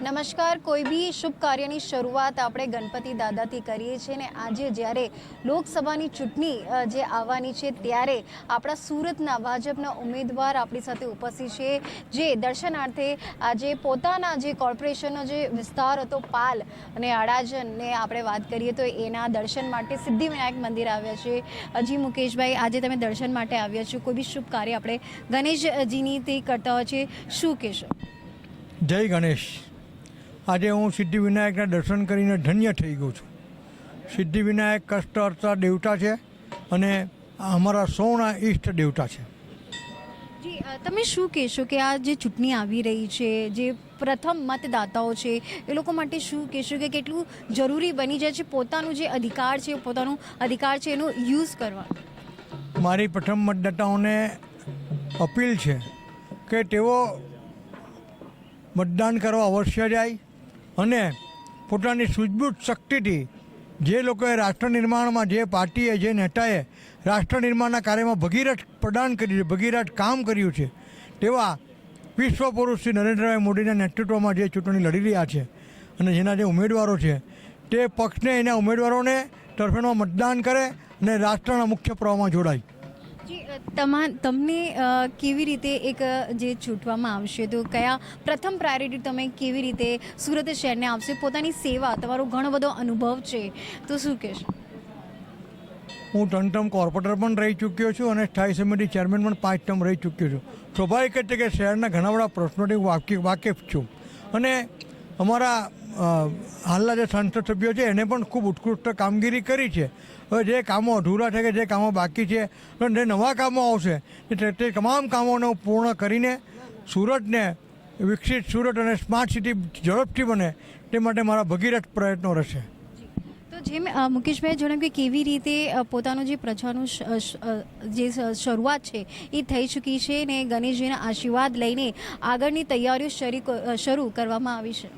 નમસ્કાર. કોઈ બી શુભ કાર્યની શરૂઆત આપણે ગણપતિ દાદાથી કરીએ છીએ ને આજે જ્યારે લોકસભાની ચૂંટણી જે આવવાની છે ત્યારે આપણા સુરતના ભાજપના ઉમેદવાર આપણી સાથે ઉપસ્થિત છે, જે દર્શનાર્થે આજે પોતાના જે કોર્પોરેશનનો જે વિસ્તાર હતો પાલ અને અડાજનને આપણે વાત કરીએ તો એના દર્શન માટે સિદ્ધિવિનાયક મંદિર આવ્યા છે. હજી મુકેશભાઈ, આજે તમે દર્શન માટે આવ્યા છો. કોઈ બી શુભ કાર્ય આપણે ગણેશજીની તે કરતા હોય છે. શું કહેશો? જય ગણેશ. આજે હું સિદ્ધિવિનાયકના દર્શન કરીને ધન્ય થઈ ગયો છું. સિદ્ધિવિનાયક કષ્ટ અર્થા દેવતા છે અને અમારા સૌના ઈષ્ટ દેવતા છે. તમે શું કહેશો કે આ જે ચૂંટણી આવી રહી છે જે પ્રથમ મતદાતાઓ છે એ લોકો માટે શું કહેશો કે કેટલું જરૂરી બની જાય છે પોતાનું જે અધિકાર છે પોતાનું અધિકાર છે એનો યુઝ કરવા? મારી પ્રથમ મતદાતાઓને અપીલ છે કે તેઓ મતદાન કરવા અવશ્ય જાય અને પોતાની સૂઝબૂઝ શક્તિથી જે લોકોએ રાષ્ટ્ર નિર્માણમાં જે પાર્ટીએ, જે નેતાએ રાષ્ટ્ર નિર્માણના કાર્યમાં ભગીરથ પ્રદાન કર્યું છે, ભગીરથ કામ કર્યું છે, તેવા વિશ્વ પુરુષ શ્રી નરેન્દ્રભાઈ મોદીના નેતૃત્વમાં જે ચૂંટણી લડી રહ્યા છે અને જેના જે ઉમેદવારો છે, તે પક્ષને એના ઉમેદવારોને તરફેણમાં મતદાન કરે અને રાષ્ટ્રના મુખ્ય પ્રવાહમાં જોડાય. તમા, તમને કેવી રીતે એક જે છૂટવામાં આવશે, તો કયા પ્રથમ પ્રાયોરિટી તમે કેવી રીતે સુરત શહેરને આપશે? પોતાની સેવા, તમારો ઘણો બધો અનુભવ છે. તો શું કહેશો? હું ત્રણ ટર્મ કોર્પોરેટર પણ રહી ચૂક્યો છું અને સ્થાયી સમિતિ ચેરમેન પણ પાંચ ટર્મ રહી ચૂક્યો છું. સ્વાભાવિક છે કે શહેરના ઘણા બધા પ્રશ્નોથી વાકેફ છું. અને અમારા હાલના જે સંસદ સભ્યો છે એને પણ ખૂબ ઉત્કૃષ્ટ કામગીરી કરી છે. હવે જે કામો અધૂરા છે કે જે કામો બાકી છે અને જે નવા કામો આવશે તે તમામ કામોને પૂર્ણ કરીને સુરતને વિકસિત સુરત અને સ્માર્ટ સિટી ઝડપથી બને તે માટે મારા ભગીરથ પ્રયત્નો રહેશે. તો જેમ મુકેશભાઈ જણાવ્યું કે કેવી રીતે પોતાનું જે અ, જે શરૂઆત છે એ થઈ ચૂકી છે ને ગણેશજીના આશીર્વાદ લઈને આગળની તૈયારીઓ શરૂ કરવામાં આવી છે.